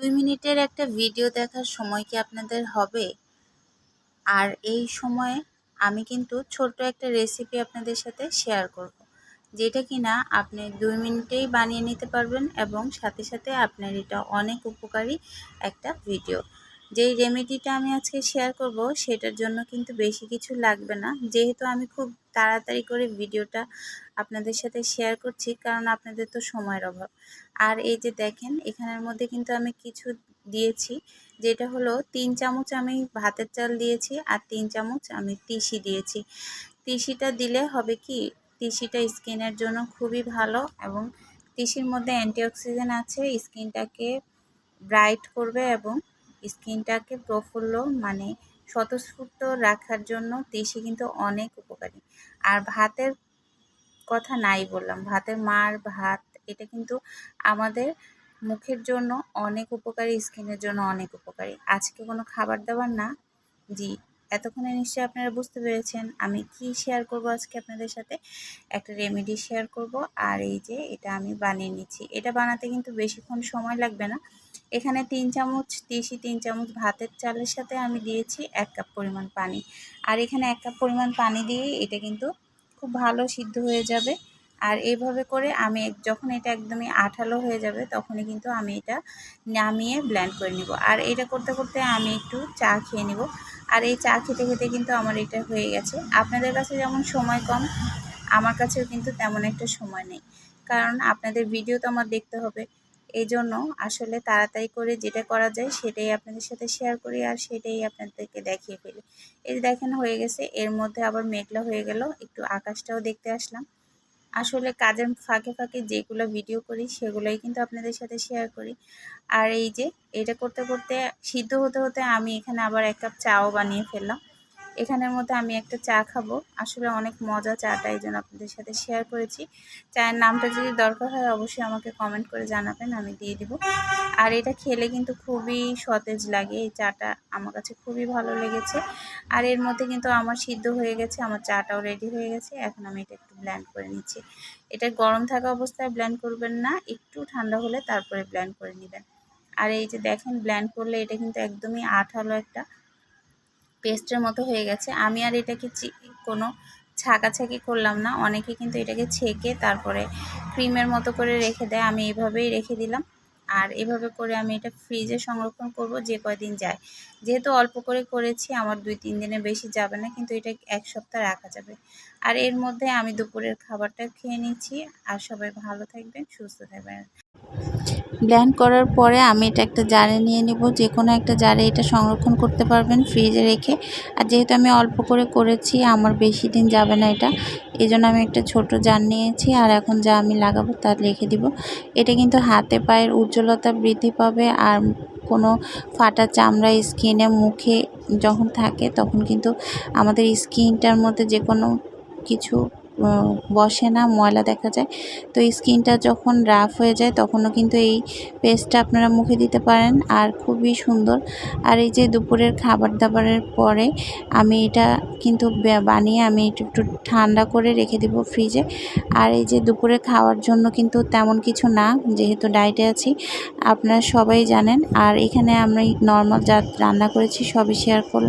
দুই মিনিটের একটা ভিডিও দেখার সময় কি আপনাদের হবে আর এই সময়ে আমি কিন্তু ছোট্ট একটা রেসিপি আপনাদের সাথে শেয়ার করব। যেটা কি না আপনি দুই মিনিটেই বানিয়ে নিতে পারবেন এবং সাথে সাথে আপনার এটা অনেক উপকারী একটা ভিডিও যেই রেমেডিটা আমি আজকে শেয়ার করব, সেটার জন্য কিন্তু বেশি কিছু লাগবে না। যেহেতু আমি খুব তাড়াতাড়ি করে ভিডিওটা আপনাদের সাথে শেয়ার করছি, কারণ আপনাদের তো সময়ের অভাব। আর এই যে দেখেন, এখানের মধ্যে কিন্তু আমি কিছু দিয়েছি, যেটা হলো তিন চামচ আমি ভাতের চাল দিয়েছি, আর তিন চামচ আমি তিসি দিয়েছি। তিসিটা দিলে হবে কি, তিসিটা স্কিনের জন্য খুবই ভালো এবং তিসির মধ্যে অ্যান্টিঅক্সিডেন্ট আছে, স্কিনটাকে ব্রাইট করবে এবং স্কিনটাকে প্রফুল্ল মানে স্বতঃস্ফূর্ত রাখার জন্য তিসি কিন্তু অনেক উপকারী। আর ভাতের কথা নাই বললাম, ভাতের মার, ভাত, এটা কিন্তু আমাদের মুখের জন্য অনেক উপকারী, স্কিনের জন্য অনেক উপকারী। আজকে কোনো খাবার দাবার না? জি। এতক্ষণে নিশ্চয়ই আপনারা বুঝতে পেরেছেন আমি কি শেয়ার করব আজকে আপনাদের সাথে। একটা রেমেডি শেয়ার করব। আর এই যে এটা আমি বানিয়ে নিচ্ছি। এটা বানাতে কিন্তু বেশিক্ষণ সময় লাগবে না। এখানে তিন চামচ তিসি তিন চামচ ভাতের চালের সাথে আমি দিয়েছি এক কাপ পরিমাণ পানি। আর এখানে এক কাপ পরিমাণ পানি দিয়ে এটা কিন্তু খুব ভালো সিদ্ধ হয়ে যাবে। আর এইভাবে করে আমি যখন এটা একদমই আঠালো হয়ে যাবে, তখনই কিন্তু আমি এটা নামিয়ে ব্ল্যান্ড করে নিব। আর এটা করতে করতে আমি একটু চা খেয়ে নিব। আর এই চা খেতে খেতে কিন্তু আমার এটা হয়ে গেছে। আপনাদের কাছে যেমন সময় কম, আমার কাছেও কিন্তু তেমন একটা সময় নেই। কারণ আপনাদের ভিডিও তো আমার দেখতে হবে। এই জন্য আসলে তাড়াতাড়ি করে যেটা করা যায় সেটাই আপনাদের সাথে শেয়ার করি আর সেটাই আপনাদেরকে দেখিয়ে ফেলি। এই দেখেন হয়ে গেছে, এর মধ্যে আবার মেঘলা হয়ে গেল, একটু আকাশটাও দেখতে আসলাম। আসলে কাজের ফাঁকে ফাঁকে যেগুলো ভিডিও করি, সেগুলোই কিন্তু আপনাদের সাথে শেয়ার করি। আর এই যে, এটা করতে করতে সিদ্ধ হতে হতে আমি এখানে আবার এক কাপ চাও বানিয়ে ফেললাম। এখানের মধ্যে আমি একটা চা খাব। আসলে অনেক মজা চাটা এই জন্য আপনাদের সাথে শেয়ার করেছি। চায়ের নামটা যদি দরকার হয় অবশ্যই আমাকে কমেন্ট করে জানাবেন, আমি দিয়ে দিব। আর এটা খেলে কিন্তু খুবই সতেজ লাগে, এই চাটা আমার কাছে খুবই ভালো লেগেছে। আর এর মধ্যে কিন্তু আমার সিদ্ধ হয়ে গেছে, আমার চাটাও রেডি হয়ে গেছে। এখন আমি এটা একটু ব্ল্যান্ড করে নিচ্ছি। এটা গরম থাকা অবস্থায় ব্ল্যান্ড করবেন না, একটু ঠান্ডা হলে তারপরে ব্ল্যান্ড করে নেবেন। আর এই যে দেখেন ব্ল্যান্ড করলে এটা কিন্তু একদমই আঠালো একটা পেস্টের মতো হয়ে গেছে। আমি আর এটাকে কোনো ছাকাছাকি করলাম না। অনেকে কিন্তু এটাকে ছেঁকে তারপরে ক্রিমের মতো করে রেখে দেয়। আমি এভাবেই রেখে দিলাম। আর এভাবে করে আমি এটা ফ্রিজে সংরক্ষণ করব যে কয়দিন যায়। যেহেতু অল্প করে করেছি, আমার দুই তিন দিনে বেশি যাবে না, কিন্তু এটা এক সপ্তাহ রাখা যাবে। আর এর মধ্যে আমি দুপুরের খাবারটা খেয়ে নিচ্ছি। আর সবাই ভালো থাকবেন, সুস্থ থাকবেন। ব্ল্যান্ড করার পরে আমি এটা একটা জারে নিয়ে নেব। যে কোনো একটা জারে এটা সংরক্ষণ করতে পারবেন ফ্রিজে রেখে। আর যেহেতু আমি অল্প করে করেছি, আমার বেশি দিন যাবে না এটা। এই জন্য আমি একটা ছোট জার নিয়েছি আর এখন যা আমি লাগাবো তা রেখে দিব। এটা কিন্তু হাতে পায়ের উজ্জ্বলতা বৃদ্ধি পাবে আর কোনো ফাটা চামড়া স্কিনে মুখে যখন থাকে তখন কিন্তু আমাদের স্কিনটার মধ্যে যে কোনো কিছু বসে না, ময়লা দেখা যায়। তো স্কিনটা যখন রাফ হয়ে যায়, তখনও কিন্তু এই পেস্টটা আপনারা মুখে দিতে পারেন আর খুবই সুন্দর। আর এই যে দুপুরের খাবার দাবারের পরে আমি এটা কিন্তু বানিয়ে আমি একটু একটু ঠান্ডা করে রেখে দেব ফ্রিজে আর এই যে দুপুরে খাওয়ার জন্য কিন্তু তেমন কিছু না, যেহেতু ডায়েটে আছি, আপনারা সবাই জানেন। আর এখানে আমি নর্মাল যা রান্না করেছি সবই শেয়ার করলাম।